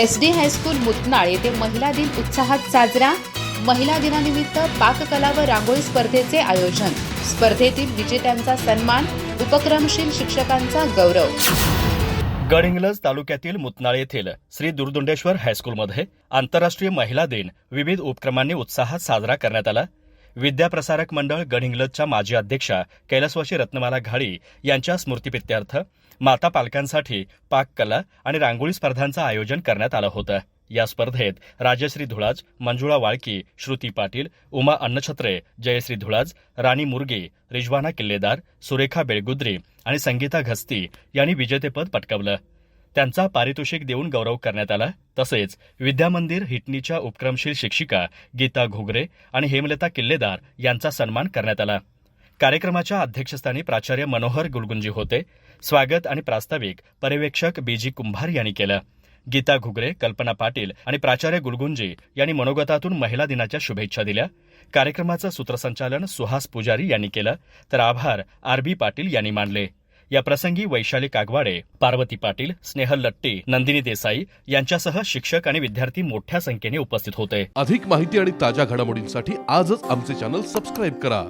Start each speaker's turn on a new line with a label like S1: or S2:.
S1: S D high school मुतनाळ येथे महिला दिन उत्साहात साजरा. महिला दिनानिमित्त पाककला व रांगोळी स्पर्धेचे आयोजन. स्पर्धेतील विजेत्यांचा सन्मान उपक्रमशील शिक्षकांचा गौरव.
S2: गडहिंग्लज तालुक्यातील मुतनाळ येथील श्री दुर्दुंडेश्वर हायस्कूलमध्ये आंतरराष्ट्रीय महिला दिन विविध उपक्रमांनी उत्साहात साजरा करण्यात आला. विद्याप्रसारक मंडळ गडहिंग्लजच्या माजी अध्यक्षा कैलासवाशी रत्नमाला घाळी यांच्या स्मृतिप्रित्यर्थ माता पालकांसाठी पाककला आणि रांगोळी स्पर्धांचं आयोजन करण्यात आलं होतं. या स्पर्धेत राजश्री धुळाज मंजुळा वाळकी श्रुती पाटील उमा अन्नछत्रे जयश्री धुळाज राणी मुर्गे रिजवाना किल्लेदार सुरेखा बेळगुद्री आणि संगीता घस्ती यांनी विजेतेपद पटकावलं. त्यांचा पारितोषिक देऊन गौरव करण्यात आला. तसेच विद्यामंदिर हिटनीच्या उपक्रमशील शिक्षिका गीता घोगरे आणि हेमलता किल्लेदार यांचा सन्मान करण्यात आला. कार्यक्रमाच्या अध्यक्षस्थानी प्राचार्य मनोहर गुलगुंजी होते. स्वागत आणि प्रास्ताविक पर्यवेक्षक बीजी कुंभार यांनी केलं. गीता घुगरे कल्पना पाटील आणि प्राचार्य गुलगुंजी यांनी मनोगतातून महिला दिनाच्या शुभेच्छा दिल्या. कार्यक्रमाचं सूत्रसंचालन सुहास पुजारी यांनी केलं. तर आभार आर बी पाटील यांनी मानले. या प्रसंगी वैशाली कागवाडे पार्वती पाटील स्नेहल लट्टी नंदिनी देसाई यांच्यासह शिक्षक आणि विद्यार्थी मोठ्या संख्येने उपस्थित होते.
S3: अधिक माहिती आणि ताज्या घडामोडींसाठी आजच आमचे चॅनल सबस्क्राईब करा.